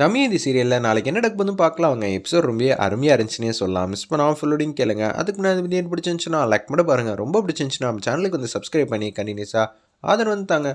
தமிழ் சீரியலில் நாளைக்கு என்ன நடக்க போதும் பார்க்கலாம். அவங்க எபிசோட் ரொம்ப அருமையாக இருந்துச்சுன்னே சொல்லலாம். மிஸ் பண்ணாமல் ஃபுல்லோடையும் கேளுங்க. அதுக்கு முன்னாடி வீடியோ பிடிச்சிருந்துச்சுன்னா லைக் மட்டும் பாருங்கள் ரொம்ப பிடிச்சிருந்துச்சுன்னா நம்ம சேனலுக்கு வந்து சப்ஸ்கிரைப் பண்ணி கண்டினியூஸாக ஆதரவு வந்து தாங்க.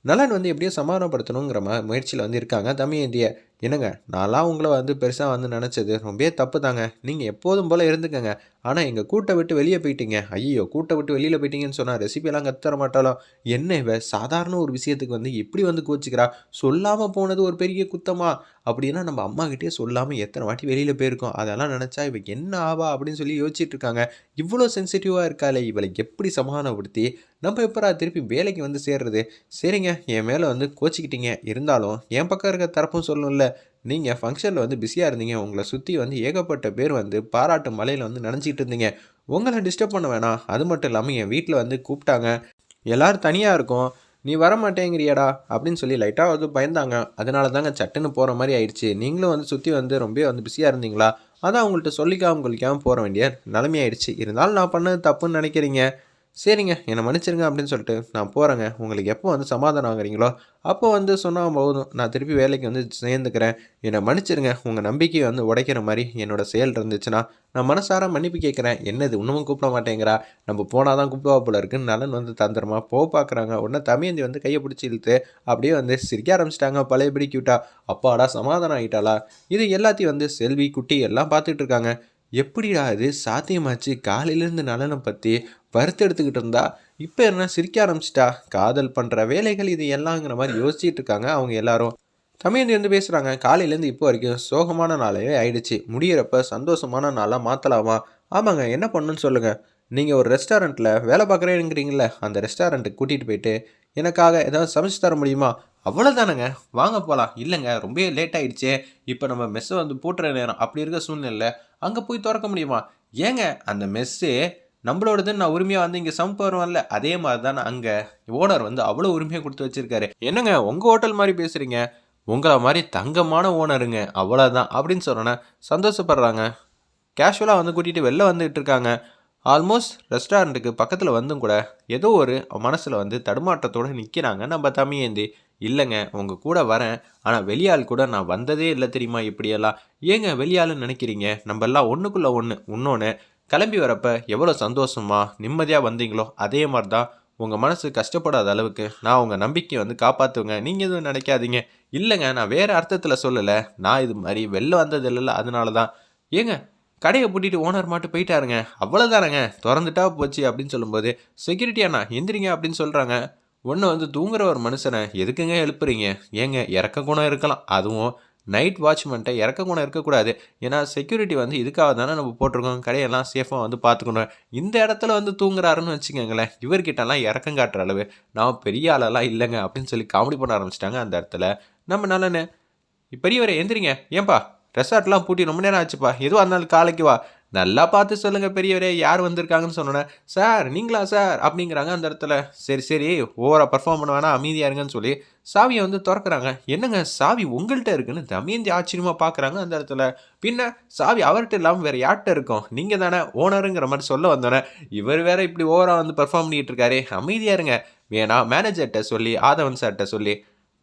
நலன் வந்து எப்படியோ சமாதானப்படுத்தணுங்கிற மா முயற்சியில் வந்து இருக்காங்க. தமிழந்திய என்னங்க? நான்லாம் உங்களை வந்து பெருசாக வந்து நினச்சது. ரொம்பவே தப்பு தாங்க. நீங்கள் எப்போதும் போல் இருந்துக்கங்க. ஆனால் எங்கள் கூட்டை விட்டு வெளியே போயிட்டீங்க. ஐயோ கூட்டை விட்டு வெளியில் போயிட்டீங்கன்னு சொன்னால் ரெசிபியெல்லாம் கற்றுத்தர மாட்டாளோ? என்ன இவ? சாதாரண ஒரு விஷயத்துக்கு வந்து எப்படி வந்து கோச்சிக்கிறா? சொல்லாமல் போனது ஒரு பெரிய குத்தமா? அப்படின்னா நம்ம அம்மாக்கிட்டே சொல்லாமல் எத்தனை வாட்டி வெளியில் போயிருக்கோம். அதெல்லாம் நினச்சா இவ என்ன ஆவா? அப்படின்னு சொல்லி யோசிச்சுட்டு இருக்காங்க. இவ்வளோ சென்சிட்டிவாக இருக்காளே இவளை எப்படி சமாதானப்படுத்தி நம்ம எப்பரா திருப்பி வேலைக்கு வந்து சேர்றது? சரிங்க என் மேலே வந்து கோச்சிக்கிட்டீங்க. இருந்தாலும் என் பக்கம் இருக்க தரப்பும் சொல்லணும்ல. நீங்கள் ஃபங்க்ஷனில் வந்து பிஸியாக இருந்தீங்க. உங்களை சுற்றி வந்து ஏகப்பட்ட பேர் வந்து பாராட்டு மலையில் வந்து நினச்சிக்கிட்டு இருந்தீங்க. உங்களை டிஸ்டர்ப் பண்ண வேணாம். அது மட்டும் இல்லாமல் என் வீட்டில் வந்து கூப்பிட்டாங்க. எல்லோரும் தனியாக இருக்கும். நீ வர மாட்டேங்கிறியாடா அப்படின்னு சொல்லி லைட்டாக வந்து பயந்தாங்க. அதனால தாங்க சட்டுன்னு போகிற மாதிரி ஆயிடுச்சு. நீங்களும் வந்து சுற்றி வந்து ரொம்ப வந்து பிஸியாக இருந்தீங்களா? அதான் அவங்கள்ட்ட சொல்லிக்காம குளிக்காமல் போகிற வேண்டிய நிலைமையாயிடுச்சு. இருந்தாலும் நான் பண்ணது தப்புன்னு நினைக்கிறீங்க. சரிங்க என்னை மன்னிச்சிருங்க அப்படின்னு சொல்லிட்டு நான் போகிறேங்க உங்களுக்கு எப்போ வந்து சமாதானம் ஆகுறீங்களோ அப்போ வந்து சொன்னால் போதும். நான் திருப்பி வேலைக்கு வந்து சேர்ந்துக்கிறேன். என்னை மன்னிச்சிருங்க. உங்கள் நம்பிக்கையை வந்து உடைக்கிற மாதிரி என்னோடய செயல் இருந்துச்சுன்னா நான் மனசார மன்னிப்பு கேட்குறேன். என்னது இன்னமும் கூப்பிட மாட்டேங்கிறா? நம்ம போனால் தான் கூப்பிடுவா போல இருக்குன்னு நலன் வந்து தந்திரமா போக பார்க்குறாங்க உடனே தமியந்தி வந்து கையை பிடிச்சி இழுத்து அப்படியே வந்து சிரிக்க ஆரம்பிச்சிட்டாங்க. பழையபடி கியூட்டா அப்பாடா சமாதானம் ஆகிட்டாளா இது எல்லாத்தையும் வந்து செல்வி குட்டி எல்லாம் பார்த்துட்டு இருக்காங்க. எப்படிடா இது சாத்தியமாச்சு? காலையிலேருந்து நலனை பற்றி எடுத்துக்கிட்டு இருந்தா இப்போ என்ன சிரிக்க ஆரம்பிச்சிட்டா? காதல் பண்ணுற வேலைகள் இது எல்லாங்கிற மாதிரி யோசிச்சுட்டு இருக்காங்க அவங்க எல்லாரும். தமிழ் பேசுகிறாங்க காலையிலேருந்து இப்போ வரைக்கும் சோகமான நாளாகவே ஆயிடுச்சு. முடியிறப்ப சந்தோஷமான நாளாக மாற்றலாமா ஆமாங்க என்ன பண்ணுன்னு சொல்லுங்கள் நீங்கள் ஒரு ரெஸ்டாரண்ட்டில் வேலை பார்க்குறேங்கிறீங்கள அந்த ரெஸ்டாரண்ட்டுக்கு கூட்டிகிட்டு போயிட்டு எனக்காக ஏதாவது சமைச்சு தர முடியுமா? அவ்வளோதானங்க வாங்க போகலாம் இல்லைங்க ரொம்ப லேட் ஆகிடுச்சே இப்போ நம்ம மெஸ்ஸை வந்து போட்டுற நேரம். அப்படி இருக்க சூழ்நிலை அங்கே போய் திறக்க முடியுமா? ஏங்க அந்த மெஸ்ஸு நம்மளோடதுன்னு நான் உரிமையாக வந்து இங்கே சமைப்பு வருவான்ல அதே மாதிரி தான் அங்கே. ஓனர் வந்து அவ்வளோ உரிமையாக கொடுத்து வச்சிருக்காரு. என்னங்க உங்கள் ஹோட்டல் மாதிரி பேசுகிறீங்க உங்களை மாதிரி தங்கமான ஓனருங்க. அவ்வளோதான் அப்படின்னு சொன்னோன்னே சந்தோஷப்படுறாங்க. கேஷுவலாக வந்து கூட்டிகிட்டு வெளில வந்துகிட்டு இருக்காங்க. ஆல்மோஸ்ட் ரெஸ்டாரண்ட்டுக்கு பக்கத்தில் வந்தும் கூட ஏதோ ஒரு மனசில் வந்து தடுமாற்றத்தோடு நிற்கிறாங்க நம்ம தமிழேந்தி இல்லைங்க உங்கள் கூட வரேன். ஆனால் வெளியால் கூட நான் வந்ததே இல்லை தெரியுமா இப்படியெல்லாம்? ஏங்க வெளியாளுன்னு நினைக்கிறீங்க? நம்ம எல்லாம் ஒன்றுக்குள்ளே ஒன்று இன்னொன்று கிளம்பி வரப்ப எவ்வளோ சந்தோஷமா நிம்மதியாக வந்தீங்களோ அதே மாதிரி தான் உங்கள் மனசு கஷ்டப்படாத அளவுக்கு நான் உங்கள் நம்பிக்கையை வந்து காப்பாற்றுவேங்க நீங்கள் எதுவும் நினைக்காதீங்க. இல்லைங்க நான் வேறு அர்த்தத்தில் சொல்லலை. நான் இது மாதிரி வெளில வந்தது இல்லைல்ல அதனால தான் ஏங்க கடையை பூட்டிட்டு ஓனர் மாட்டு போயிட்டாருங்க. அவ்வளோதானங்க திறந்துட்டா போச்சு அப்படின்னு சொல்லும்போது செக்யூரிட்டி அண்ணா எந்திரிங்க அப்படின்னு சொல்கிறாங்க ஒன்று வந்து தூங்குற ஒரு மனுஷனை எதுக்குங்க எழுப்புறீங்க? ஏங்க இறக்க குணம் இருக்கலாம். அதுவும் நைட் வாட்ச்மெண்ட்டை இறக்க குணம் இருக்கக்கூடாது. ஏன்னா செக்யூரிட்டி வந்து இதுக்காக தானே நம்ம போட்டிருக்கோம். கடையெல்லாம் சேஃபாக வந்து பார்த்துக்கணும். இந்த இடத்துல வந்து தூங்குறாருன்னு வச்சுக்கோங்களேன் இவர்கிட்டலாம் இறக்கம் காட்டுற அளவு. நான் பெரிய ஆளெல்லாம் இல்லைங்க அப்படின்னு சொல்லி காமெடி பண்ண ஆரம்பிச்சிட்டாங்க அந்த இடத்துல. நம்ம நல்லன்னு பெரியவரை எந்திரிங்க. ஏன்பா ரெசார்ட்லாம் பூட்டி ரொம்ப நேரம் ஆச்சுப்பா. எதுவாக இருந்தாலும் காலைக்கு வா. நல்லா பார்த்து சொல்லுங்கள் பெரியவரே யார் வந்திருக்காங்கன்னு சொன்னோன்னே சார் நீங்களா சார்? அப்படிங்கிறாங்க அந்த இடத்துல. சரி சரி ஓவராக பர்ஃபார்ம் பண்ண வேணாம் அமைதியாக இருங்கன்னு சொல்லி சாவியை வந்து திறக்கிறாங்க. என்னங்க சாவி உங்கள்கிட்ட இருக்குன்னு தமியந்தி ஆச்சரியமாக பார்க்குறாங்க அந்த இடத்துல. பின்ன சாவி அவர்கிட்ட இல்லாமல் வேறு யார்கிட்ட இருக்கும்? நீங்கள் தானே ஓனருங்கிற மாதிரி சொல்ல வந்தோன்னே இவர் வேற இப்படி ஓவராக வந்து பர்ஃபார்ம் பண்ணிகிட்டு இருக்காரு. அமைதியாக இருங்க. வேணா மேனேஜர்கிட்ட சொல்லி ஆதவன் சார்கிட்ட சொல்லி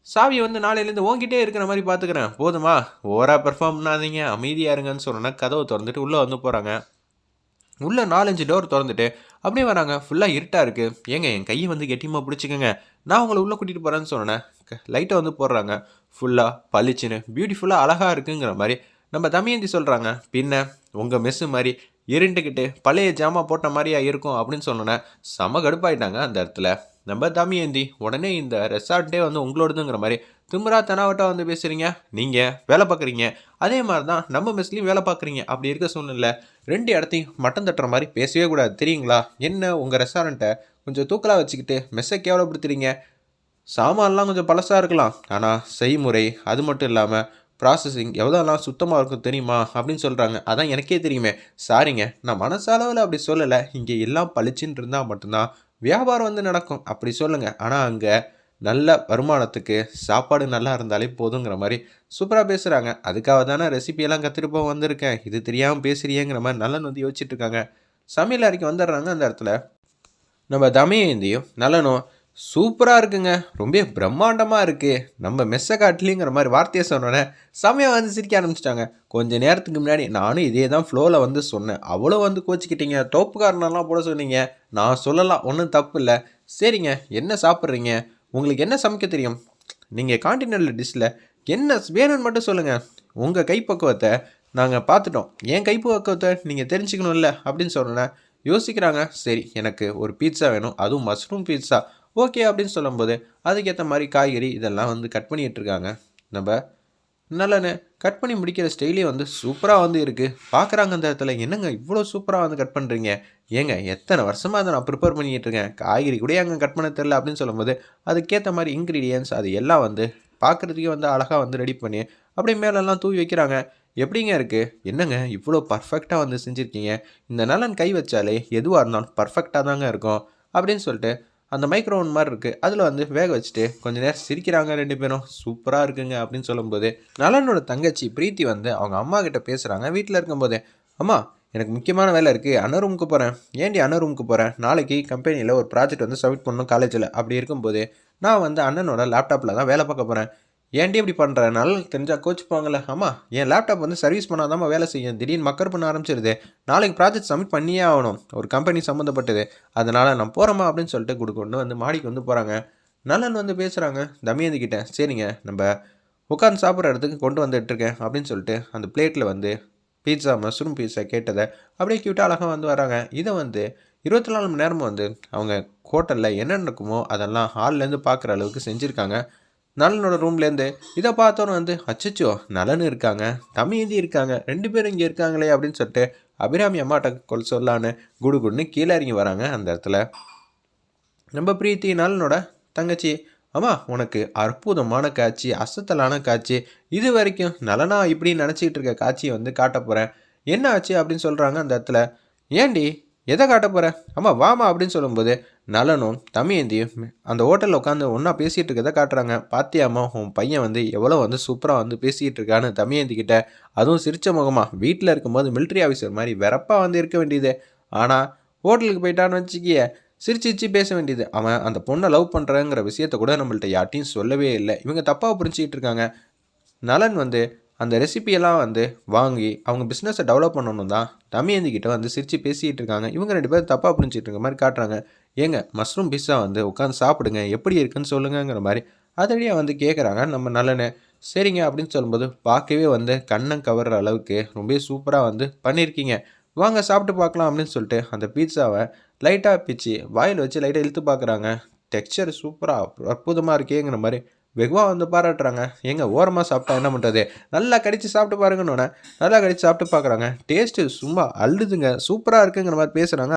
சாவியை வந்து நாளையிலேருந்து ஓங்கிட்டே இருக்கிற மாதிரி பார்த்துக்கிறேன் போதுமா? ஓவராக பெர்ஃபார்ம் பண்ணாதீங்க. அமைதியாக இருங்கன்னு சொன்னோன்னா கதவை திறந்துட்டு உள்ளே வந்து போகிறாங்க உள்ளே நாலஞ்சு டோர் திறந்துட்டு அப்படியே வராங்க. ஃபுல்லாக இருட்டாக இருக்குது ஏங்க என் கையை வந்து கெட்டியமாக பிடிச்சிக்கோங்க. நான் உங்களை உள்ளே கூட்டிகிட்டு போகிறேன்னு சொன்னேன். லைட்டை வந்து போடுறாங்க. ஃபுல்லாக பளிச்சுன்னு பியூட்டிஃபுல்லாக அழகாக இருக்குங்கிற மாதிரி நம்ம தமயந்தி சொல்கிறாங்க பின்ன உங்கள் மெஸ்ஸு மாதிரி இருண்டுக்கிட்டு பழைய ஜாமா போட்ட மாதிரியா இருக்கும் அப்படின்னு சொன்னோன்னே செம கடுப்பாயிட்டாங்க அந்த இடத்துல. நம்ம தமியந்தி உடனே இந்த ரெசார்ட்டே வந்து உங்களோடதுங்கிற மாதிரி திமுறா தெனாவட்டா வந்து பேசுகிறீங்க நீங்கள் வேலை பார்க்குறீங்க. அதே மாதிரி தான் நம்ம மெஸ்லேயும் வேலை பார்க்குறீங்க. அப்படி இருக்க சூழ்நிலை ரெண்டு இடத்தையும் மட்டம் தட்டுற மாதிரி பேசவே கூடாது. தெரியுங்களா? என்ன உங்கள் ரெஸ்டாரண்ட்டை கொஞ்சம் தூக்கலாக வச்சுக்கிட்டு மெஸ்ஸை கேவலப்படுத்துறீங்க? சாமான்லாம் கொஞ்சம் பழசாக இருக்கலாம். ஆனால் செய்முறை அது மட்டும் இல்லாமல் ப்ராசஸிங் எவ்வளோலாம் சுத்தமாக இருக்கும் தெரியுமா? அப்படின்னு சொல்கிறாங்க அதான் எனக்கே தெரியுமே. சாரிங்க நான் மனசளவில் அப்படி சொல்லலை. இங்கே எல்லாம் பளிச்சுன்னு இருந்தால் மட்டும்தான் வியாபாரம் வந்து நடக்கும். அப்படி சொல்லுங்கள் ஆனால் அங்கே நல்ல வருமானத்துக்கு சாப்பாடு நல்லா இருந்தாலே போதுங்கிற மாதிரி சூப்பராக பேசுகிறாங்க அதுக்காக தானே ரெசிபியெல்லாம் கற்றுட்டு போக வந்திருக்கேன். இது தெரியாமல் பேசுறியேங்கிற மாதிரி நல்லன்னு வந்து யோசிச்சுட்டு இருக்காங்க. சமையல் அறைக்கு வந்துடுறாங்க அந்த இடத்துல. நம்ம தமயந்தியும் நல்லனும் சூப்பராக இருக்குங்க. ரொம்ப பிரம்மாண்டமாக இருக்குது நம்ம மெஸ்ஸை காட்டிலிங்கிற மாதிரி வார்த்தையை சொன்னோன்னே செமையாக வந்து சிரிக்க ஆரம்பிச்சிட்டாங்க. கொஞ்ச நேரத்துக்கு முன்னாடி நானும் இதே தான் ஃப்ளோவில் வந்து சொன்னேன். அவ்வளோ வந்து கோச்சிக்கிட்டீங்க. தோப்புக்காரனெல்லாம் போட சொன்னீங்க. நான் சொல்லலாம் ஒன்றும் தப்பு இல்லை. சரிங்க என்ன சாப்பிட்றீங்க? உங்களுக்கு என்ன சமைக்க தெரியும்? நீங்கள் காண்டினென்டல் டிஷ்ஷில் என்ன வேணும்னு மட்டும் சொல்லுங்கள் உங்கள் கைப்பக்குவத்தை நாங்கள் பார்த்துட்டோம். என் கைப்பக்குவத்தை நீங்கள் தெரிஞ்சுக்கணும்ல அப்படின்னு சொன்னேன் யோசிக்கிறாங்க. சரி எனக்கு ஒரு பீட்சா வேணும். அதுவும் மஷ்ரூம் பீட்சா ஓகே அப்படின்னு சொல்லும்போது அதுக்கேற்ற மாதிரி காய்கறி இதெல்லாம் வந்து கட் பண்ணிட்டு இருக்காங்க நம்ம நல்லண்ணே கட் பண்ணி முடிக்கிற ஸ்டைலே வந்து சூப்பராக வந்து இருக்குது பார்க்குறாங்க அந்த இடத்துல என்னங்க இவ்வளோ சூப்பராக வந்து கட் பண்ணுறீங்க ஏங்க எத்தனை வருஷமாக அதை நான் ப்ரிப்பேர் பண்ணிகிட்டு இருக்கேன்? காய்கறி கூட அங்கே கட் பண்ண தெரில அப்படின்னு சொல்லும்போது அதுக்கேற்ற மாதிரி இன்க்ரீடியன்ஸ் அது எல்லாம் வந்து பார்க்குறதுக்கே வந்து அழகாக வந்து ரெடி பண்ணி அப்படியே மேலெல்லாம் தூவி வைக்கிறாங்க. எப்படிங்க இருக்குது என்னங்க இவ்வளோ பர்ஃபெக்டாக வந்து செஞ்சுருக்கீங்க? இந்த நலன் கை வச்சாலே எதுவாக இருந்தாலும் பர்ஃபெக்டாக தாங்க இருக்கும் அப்படின்னு சொல்லிட்டு அந்த மைக்ரோவன் மாதிரி இருக்குது அதில் வந்து வேக வச்சுட்டு கொஞ்ச நேரம் சிரிக்கிறாங்க ரெண்டு பேரும். சூப்பராக இருக்குங்க அப்படின்னு சொல்லும்போது நலனோட தங்கச்சி பிரீத்தி வந்து அவங்க அம்மா கிட்ட பேசுகிறாங்க வீட்டில் இருக்கும்போது. அம்மா எனக்கு முக்கியமான வேலை இருக்குது அண்ணன் ரூமுக்கு போகிறேன் ஏன்டி அண்ணன் ரூமுக்கு போகிறேன் நாளைக்கு கம்பெனியில் ஒரு ப்ராஜெக்ட் வந்து சப்மிட் பண்ணணும் காலேஜில் அப்படி இருக்கும்போது நான் வந்து அண்ணனோட லேப்டாப்பில் தான் வேலை பார்க்க போகிறேன் ஏன்டி இப்படி பண்ணுறனால நல்லா தெரிஞ்சால் கோச்சுப்பாங்களே ஆமாம் என் லேப்டாப் வந்து சர்வீஸ் பண்ணாதாம்மா வேலை செய்யும். திடீர்னு மக்கர் பண்ண ஆரம்பிச்சிருது. நாளைக்கு ப்ராஜெக்ட் சப்மிட் பண்ணியே ஆகணும். ஒரு கம்பெனி சம்மந்தப்பட்டது அதனால் நான் போகிறோமா அப்படின்னு சொல்லிட்டு கொடுக்கொண்டு வந்து மாடிக்கு வந்து போகிறாங்க நலன் வந்து பேசுகிறாங்க தமயந்தி கிட்டே சரிங்க நம்ம உட்காந்து சாப்பிட்ற இடத்துக்கு கொண்டு வந்துட்டுருக்கேன் அப்படின்னு சொல்லிட்டு அந்த பிளேட்டில் வந்து பீட்சா மஷ்ரூம் பீட்சா கேட்டதை அப்படியே கியூட்டாக அழகாக வந்து வராங்க இதை வந்து இருபத்தி நாலு மணி நேரமும் வந்து அவங்க ஹோட்டலில் என்ன நடக்குமோ அதெல்லாம் ஹால்லேருந்து பார்க்குற அளவுக்கு செஞ்சுருக்காங்க. நலனோட ரூம்லேருந்து இதை பார்த்தோன்னு வந்து அச்சச்சோ நலன் இருக்காங்க தமிழ்ந்தி இருக்காங்க ரெண்டு பேரும் இங்கே இருக்காங்களே அப்படின்னு சொல்லிட்டு அபிராமி அம்மாட்ட கொல் சொல்லான்னு குடு குடுன்னு கீழே இறங்கி வராங்க அந்த இடத்துல. நம்ம பிரீத்தி நலனோட தங்கச்சி அம்மா உனக்கு அற்புதமான காட்சி அசத்தலான காட்சி இது வரைக்கும் நலனா இப்படி நினச்சிக்கிட்டு இருக்க காட்சியை வந்து காட்ட போகிறேன் என்ன ஆச்சு அப்படின்னு சொல்கிறாங்க அந்த இடத்துல. ஏண்டி எதை காட்ட போகிற அம்மா வாமா அப்படின்னு சொல்லும்போது நலனும் தமியந்தியும் அந்த ஹோட்டலில் உட்காந்து ஒன்றா பேசிகிட்டு இருக்கதை காட்டுறாங்க. பாத்தியாமா உன் பையன் வந்து எவ்வளோ வந்து சூப்பராக வந்து பேசிகிட்டு இருக்கான்னு தமையந்தி கிட்ட அதுவும் சிரிச்ச முகமாக வீட்டில் இருக்கும்போது மிலிட்ரி ஆஃபீஸர் மாதிரி வெறப்பாக வந்து இருக்க வேண்டியது. ஆனால் ஹோட்டலுக்கு போயிட்டான்னு வச்சுக்கிய சிரிச்சிச்சு பேச வேண்டியது. அவன் அந்த பொண்ணை லவ் பண்ணுறங்கிற விஷயத்த கூட நம்மள்ட்ட யார்ட்டையும் சொல்லவே இல்லை. இவங்க தப்பாக புரிஞ்சிக்கிட்டு இருக்காங்க. நலன் வந்து அந்த ரெசிபியெல்லாம் வந்து வாங்கி அவங்க பிஸ்னஸை டெவலப் பண்ணணும் தான் தமியந்தி கிட்ட வந்து சிரித்து பேசிகிட்டு இருக்காங்க. இவங்க ரெண்டு பேரும் தப்பாக புரிஞ்சிட்டு இருக்க மாதிரி காட்டுறாங்க. ஏங்க மஷ்ரூம் பிஸ்ஸா வந்து உட்காந்து சாப்பிடுங்க. எப்படி இருக்குன்னு சொல்லுங்கங்கிற மாதிரி அதடியாக வந்து கேட்குறாங்க நம்ம நல்லனே சரிங்க அப்படின்னு சொல்லும்போது பார்க்கவே வந்து கண்ணம் கவர்ற அளவுக்கு ரொம்ப சூப்பராக வந்து பண்ணியிருக்கீங்க வாங்க சாப்பிட்டு பார்க்கலாம் அப்படின்னு சொல்லிட்டு அந்த பீட்சாவை லைட்டாக பிச்சு வாயில் வச்சு லைட்டாக இழுத்து பார்க்குறாங்க. டெக்ஸ்சர் சூப்பராக அற்புதமாக இருக்கேங்கிற மாதிரி வெகுவாக வந்து பாராட்டுறாங்க. எங்க ஓரமாக சாப்பிட்டா என்ன பண்ணுறது நல்லா கடிச்சு சாப்பிட்டு பாருங்கன்னு நல்லா கடிச்சு சாப்பிட்டு பார்க்குறாங்க டேஸ்ட்டு சும்மா அழுதுங்க. சூப்பராக இருக்குங்கிற மாதிரி பேசுகிறாங்க